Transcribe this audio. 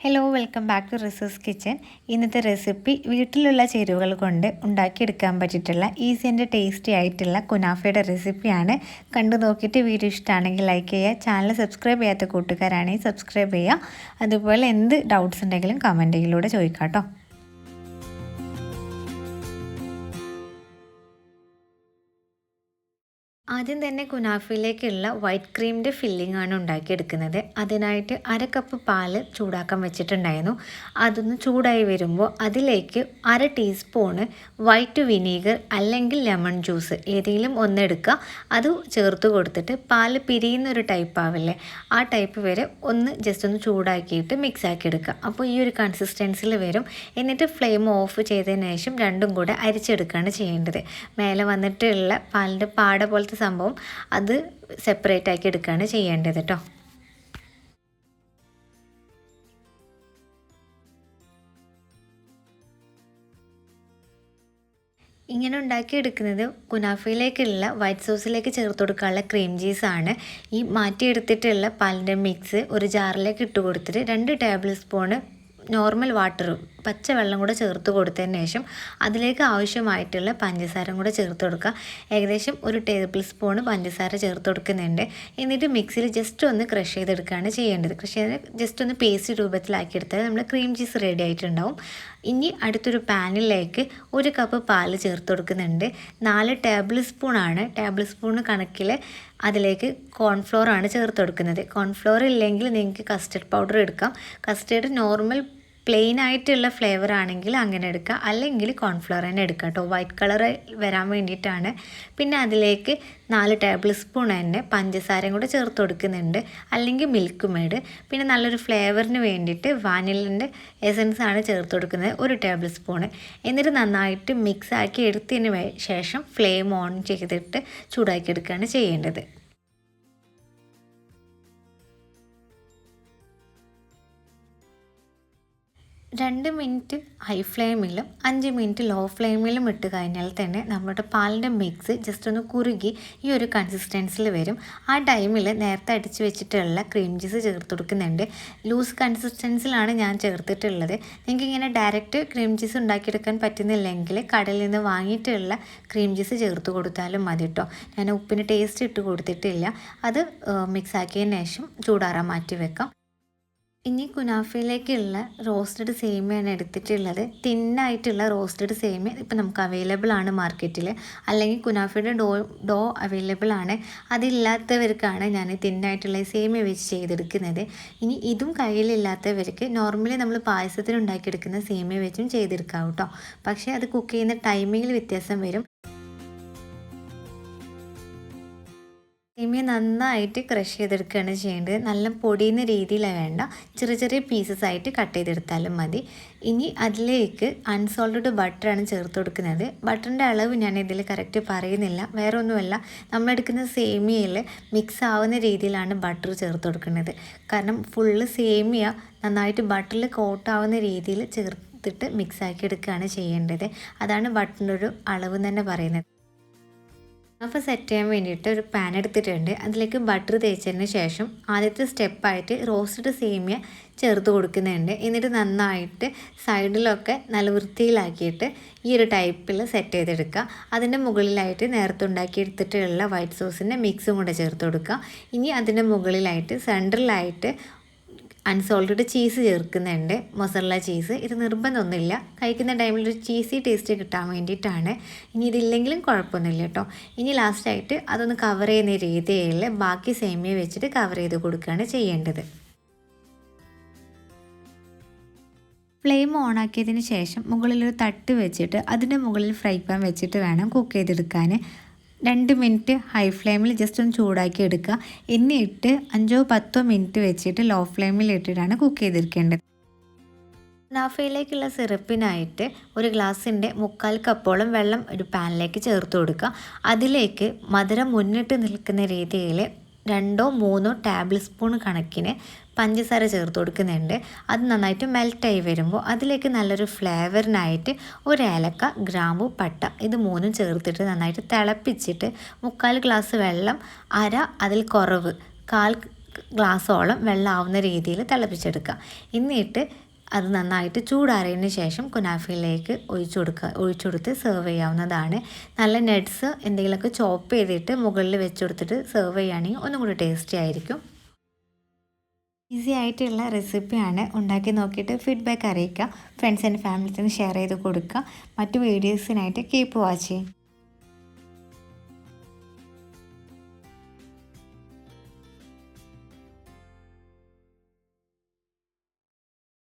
Hello welcome back to Riso's kitchen ഇന്നത്തെ recipe വീട്ടിലുള്ള ചേരുവകൾ കൊണ്ട് ഉണ്ടാക്കിയെടുക്കാൻ പറ്റിയിട്ടുള്ള ഈസി ആൻഡ് ടേസ്റ്റി ആയിട്ടുള്ള കുനാഫയുടെ റെസിപ്പിയാണ് കണ്ടു നോക്കിയിട്ട് വീഡിയോ ഇഷ്ടമാണെങ്കിൽ ലൈക്ക് ചെയ്യുക. ചാനൽ സബ്സ്ക്രൈബ് ചെയ്യാത്ത കൂട്ടുകാരാണെങ്കിൽ സബ്സ്ക്രൈബ് ചെയ്യുക. അതുപോലെ എന്ത് ഡൗട്ട്സ് ഉണ്ടെങ്കിലും കമന്റിലൂടെ ചോദിക്കാം കേട്ടോ. ആദ്യം തന്നെ കുനാഫിലേക്കുള്ള വൈറ്റ് ക്രീമിന്റെ ഫില്ലിംഗ് ആണ് ഉണ്ടാക്കിയെടുക്കുന്നത്. അതിനായിട്ട് അര കപ്പ് പാൽ ചൂടാക്കാൻ വെച്ചിട്ടുണ്ടായിരുന്നു. അതൊന്ന് ചൂടായി വരുമ്പോൾ അതിലേക്ക് അര ടീസ്പൂണ് വൈറ്റ് വിനീഗർ അല്ലെങ്കിൽ ലെമൺ ജ്യൂസ് ഏതെങ്കിലും ഒന്നെടുക്കുക അത് ചേർത്ത് കൊടുത്തിട്ട് പാൽ പിരിയുന്ന ഒരു ടൈപ്പ് ആവില്ലേ? ആ ടൈപ്പ് വരെ ഒന്ന് ജസ്റ്റ് ഒന്ന് ചൂടാക്കിയിട്ട് മിക്സ് ആക്കി എടുക്കുക. അപ്പോൾ ഈ ഒരു കൺസിസ്റ്റൻസിൽ വരും. എന്നിട്ട് ഫ്ലെയിം ഓഫ് ചെയ്തതിന് ശേഷം രണ്ടും കൂടെ അരിച്ചെടുക്കുകയാണ് ചെയ്യേണ്ടത്. മേലെ വന്നിട്ടുള്ള പാലിന്റെ പാട പോലത്തെ സംഭവം അത് സെപ്പറേറ്റ് ആക്കി എടുക്കുകയാണ് ചെയ്യേണ്ടത് കേട്ടോ ഇങ്ങനെ ഉണ്ടാക്കിയെടുക്കുന്നത് കുനാഫയിലേക്കുള്ള വൈറ്റ് സോസിലേക്ക് ചേർത്ത് കൊടുക്കാനുള്ള ക്രീം ചീസാണ് ഈ മാറ്റിയെടുത്തിട്ടുള്ള പാലിന്റെ മിക്സ് ഒരു ജാറിലേക്ക് ഇട്ട് കൊടുത്തിട്ട് രണ്ട് ടേബിൾ സ്പൂണ് നോർമൽ വാട്ടർ പച്ചവെള്ളം കൂടെ ചേർത്ത് കൊടുത്തതിന് ശേഷം അതിലേക്ക് ആവശ്യമായിട്ടുള്ള പഞ്ചസാരം കൂടെ ചേർത്ത് കൊടുക്കുക. ഏകദേശം ഒരു ടേബിൾ സ്പൂൺ പഞ്ചസാര ചേർത്ത് കൊടുക്കുന്നുണ്ട്. എന്നിട്ട് മിക്സിയിൽ ജസ്റ്റ് ഒന്ന് ക്രഷ് ചെയ്തെടുക്കുകയാണ് ചെയ്യേണ്ടത്. ക്രഷ് ചെയ്ത് ജസ്റ്റ് ഒന്ന് പേസ്റ്റ് രൂപത്തിലാക്കി എടുത്താൽ നമ്മൾ ക്രീം ചീസ് റെഡി ആയിട്ടുണ്ടാവും. ഇനി അടുത്തൊരു പാനിലേക്ക് ഒരു കപ്പ് പാൽ ചേർത്ത് കൊടുക്കുന്നുണ്ട്. നാല് ടേബിൾ സ്പൂണാണ് ടേബിൾ സ്പൂൺ കണക്കിൽ അതിലേക്ക് കോൺഫ്ലോറാണ് ചേർത്ത് കൊടുക്കുന്നത്. കോൺഫ്ലോർ ഇല്ലെങ്കിൽ നിങ്ങൾക്ക് കസ്റ്റർഡ് പൗഡർ എടുക്കാം. കസ്റ്റേർഡ് നോർമൽ പ്ലെയിൻ ആയിട്ടുള്ള ഫ്ലേവർ ആണെങ്കിൽ അങ്ങനെ എടുക്കുക. അല്ലെങ്കിൽ കോൺഫ്ലവർ തന്നെ എടുക്കുക കേട്ടോ. വൈറ്റ് കളർ വരാൻ വേണ്ടിയിട്ടാണ്. പിന്നെ അതിലേക്ക് നാല് ടേബിൾ സ്പൂൺ തന്നെ പഞ്ചസാരയും കൂടെ ചേർത്ത് കൊടുക്കുന്നുണ്ട്. അല്ലെങ്കിൽ മിൽക്ക് മെയ്ഡ് പിന്നെ നല്ലൊരു ഫ്ലേവറിന് വേണ്ടിയിട്ട് വാനിലിന്റെ എസൻസ് ആണ് ചേർത്ത് കൊടുക്കുന്നത്. ഒരു ടേബിൾ സ്പൂണ് എന്നിട്ട് നന്നായിട്ട് മിക്സ് ആക്കി എടുത്തതിന് ശേഷം ഫ്ലെയിം ഓൺ ചെയ്തിട്ട് ചൂടാക്കി എടുക്കുകയാണ് ചെയ്യേണ്ടത്. രണ്ട് മിനിറ്റ് ഹൈ ഫ്ലെയിമിലും അഞ്ച് മിനിറ്റ് ലോ ഫ്ലെയിമിലും ഇട്ട് കഴിഞ്ഞാൽ തന്നെ നമ്മുടെ പാലിന്റെ മിക്സ് ജസ്റ്റ് ഒന്ന് കുറുകി ഈ ഒരു കൺസിസ്റ്റൻസിൽ വരും. ആ ടൈമിൽ നേരത്തെ അടിച്ച് വെച്ചിട്ടുള്ള ക്രീം ജ്യൂസ് ചേർത്ത് കൊടുക്കുന്നുണ്ട്. ലൂസ് കൺസിസ്റ്റൻസിലാണ് ഞാൻ ചേർത്തിട്ടുള്ളത്. നിങ്ങൾക്ക് ഇങ്ങനെ ഡയറക്റ്റ് ക്രീം ജ്യൂസ് ഉണ്ടാക്കിയെടുക്കാൻ പറ്റുന്നില്ലെങ്കിൽ കടയിൽ നിന്ന് വാങ്ങിയിട്ടുള്ള ക്രീം ജ്യൂസ് ചേർത്ത് കൊടുത്താലും മതി കേട്ടോ ഞാൻ ഉപ്പിന് ടേസ്റ്റ് ഇട്ട് കൊടുത്തിട്ടില്ല. അത് മിക്സ് ആക്കിയതിന് ശേഷം ചൂടാറാൻ മാറ്റി വെക്കാം. ഇനി കുനാഫയിലേക്കുള്ള റോസ്റ്റഡ് സേമിയാണ് എടുത്തിട്ടുള്ളത്. തിന്നായിട്ടുള്ള റോസ്റ്റഡ് സേമിയ ഇപ്പം നമുക്ക് അവൈലബിൾ ആണ് മാർക്കറ്റിൽ അല്ലെങ്കിൽ കുനാഫയുടെ ഡോ ഡോ അവൈലബിൾ ആണ്. അതില്ലാത്തവർക്കാണ് ഞാൻ തിന്നായിട്ടുള്ള സേമിയ വെച്ച് ചെയ്തെടുക്കുന്നത്. ഇനി ഇതും കയ്യിലില്ലാത്തവർക്ക് നോർമലി നമ്മൾ പായസത്തിന് ഉണ്ടാക്കിയെടുക്കുന്ന സേമിയ വെച്ചും ചെയ്തെടുക്കാം കേട്ടോ. പക്ഷേ അത് കുക്ക് ചെയ്യുന്ന ടൈമിങ്ങിൽ വ്യത്യാസം വരും. സേമിയ നന്നായിട്ട് ക്രഷ് ചെയ്തെടുക്കുകയാണ് ചെയ്യേണ്ടത്. നല്ല പൊടിയുന്ന രീതിയിലാണ് വേണ്ട. ചെറിയ ചെറിയ പീസസ് ആയിട്ട് കട്ട് ചെയ്തെടുത്താലും മതി. ഇനി അതിലേക്ക് അൺസോൾട്ടഡ് ബട്ടറാണ് ചേർത്ത് കൊടുക്കുന്നത്. ബട്ടറിന്റെ അളവ് ഞാൻ ഇതിൽ കറക്റ്റ് പറയുന്നില്ല. വേറെ ഒന്നുമല്ല നമ്മളെടുക്കുന്ന സേമിയയിൽ മിക്സ് ആവുന്ന രീതിയിലാണ് ബട്ടർ ചേർത്ത് കൊടുക്കുന്നത്. കാരണം ഫുള്ള് സേമിയ നന്നായിട്ട് ബട്ടറിൽ കോട്ടാവുന്ന രീതിയിൽ ചേർത്തിട്ട് മിക്സ് ആക്കി എടുക്കുകയാണ് ചെയ്യേണ്ടത്. അതാണ് ബട്ടറിന്റെ ഒരു അളവ് തന്നെ പറയുന്നത്. അപ്പോൾ സെറ്റ് ചെയ്യാൻ വേണ്ടിയിട്ട് ഒരു പാൻ എടുത്തിട്ടുണ്ട്. അതിലേക്ക് ബട്ടർ തേച്ചതിന് ശേഷം ആദ്യത്തെ സ്റ്റെപ്പായിട്ട് റോസ്റ്റഡ് സേമിയ ചേർത്ത് കൊടുക്കുന്നുണ്ട്. എന്നിട്ട് നന്നായിട്ട് സൈഡിലൊക്കെ നല്ല വൃത്തിയിലാക്കിയിട്ട് ഈ ഒരു ടൈപ്പിൽ സെറ്റ് ചെയ്തെടുക്കുക. അതിന്റെ മുകളിലായിട്ട് നേരത്തെ ഉണ്ടാക്കിയെടുത്തിട്ടുള്ള വൈറ്റ് സോസിന്റെ മിക്സും കൂടെ ചേർത്ത് കൊടുക്കുക. ഇനി അതിന്റെ മുകളിലായിട്ട് സെന്ററിലായിട്ട് അൺസോൾട്ടഡ് ചീസ് ചേർക്കുന്നുണ്ട്. മൊസറല ചീസ് ഇത് നിർബന്ധമൊന്നുമില്ല. കഴിക്കുന്ന ടൈമിൽ ഒരു ചീസി ടേസ്റ്റ് കിട്ടാൻ വേണ്ടിയിട്ടാണ്. ഇനി ഇതില്ലെങ്കിലും കുഴപ്പമൊന്നുമില്ല കേട്ടോ. ഇനി ലാസ്റ്റായിട്ട് അതൊന്ന് കവർ ചെയ്യുന്ന രീതിയിൽ ബാക്കി സേമിയ വെച്ചിട്ട് കവർ ചെയ്ത് കൊടുക്കുകയാണ് ചെയ്യേണ്ടത്. ഫ്ലെയിം ഓണാക്കിയതിന് ശേഷം മുകളിലൊരു തട്ട് വെച്ചിട്ട് അതിന്റെ മുകളിൽ ഫ്രൈ പാൻ വെച്ചിട്ട് വേണം കുക്ക് ചെയ്തെടുക്കാൻ. രണ്ട് മിനിറ്റ് ഹൈ ഫ്ലെയിമിൽ ജസ്റ്റ് ഒന്ന് ചൂടാക്കി എടുക്കുക. എന്നിട്ട് അഞ്ചോ പത്തോ മിനിറ്റ് വെച്ചിട്ട് ലോ ഫ്ലെയിമിൽ ഇട്ടിട്ടാണ് കുക്ക് ചെയ്തിരിക്കേണ്ടത്. നാഫയിലേക്കുള്ള സിറപ്പിനായിട്ട് ഒരു ഗ്ലാസിന്റെ മുക്കാൽ കപ്പോളം വെള്ളം ഒരു പാനിലേക്ക് ചേർത്ത് കൊടുക്കുക. അതിലേക്ക് മധുരം മുന്നിട്ട് നിൽക്കുന്ന രീതിയിൽ രണ്ടോ മൂന്നോ ടേബിൾ സ്പൂൺ കണക്കിന് പഞ്ചസാര ചേർത്ത് കൊടുക്കുന്നുണ്ട്. അത് നന്നായിട്ട് മെൽറ്റായി വരുമ്പോൾ അതിലേക്ക് നല്ലൊരു ഫ്ലേവറിനായിട്ട് ഒരു ഏലക്ക ഗ്രാമ്പു പട്ട ഇത് മൂന്നും ചേർത്തിട്ട് നന്നായിട്ട് തിളപ്പിച്ചിട്ട് മുക്കാൽ ഗ്ലാസ് വെള്ളം അര അതിൽ കുറവ് കാൽ ഗ്ലാസ്സോളം വെള്ളമാവുന്ന രീതിയിൽ തിളപ്പിച്ചെടുക്കുക. എന്നിട്ട് അത് നന്നായിട്ട് ചൂടാറിയതിന് ശേഷം കുനാഫിയിലേക്ക് ഒഴിച്ചു കൊടുക്കുക ഒഴിച്ചു കൊടുത്ത് സെർവ് ചെയ്യാവുന്നതാണ്. നല്ല നട്ട്സ് എന്തെങ്കിലുമൊക്കെ ചോപ്പ് ചെയ്തിട്ട് മുകളിൽ വെച്ച് കൊടുത്തിട്ട് സെർവ് ചെയ്യുകയാണെങ്കിൽ ഒന്നും കൂടി ടേസ്റ്റി ആയിരിക്കും. ഈസി ആയിട്ടുള്ള റെസിപ്പിയാണ് ഉണ്ടാക്കി നോക്കിയിട്ട് ഫീഡ്ബാക്ക് അറിയിക്കുക. ഫ്രണ്ട്സ് ആൻഡ് ഫാമിലീസിന് ഷെയർ ചെയ്ത് കൊടുക്കുക. മറ്റു വീഡിയോസിനായിട്ട് കീപ്പ് വാച്ചിങ്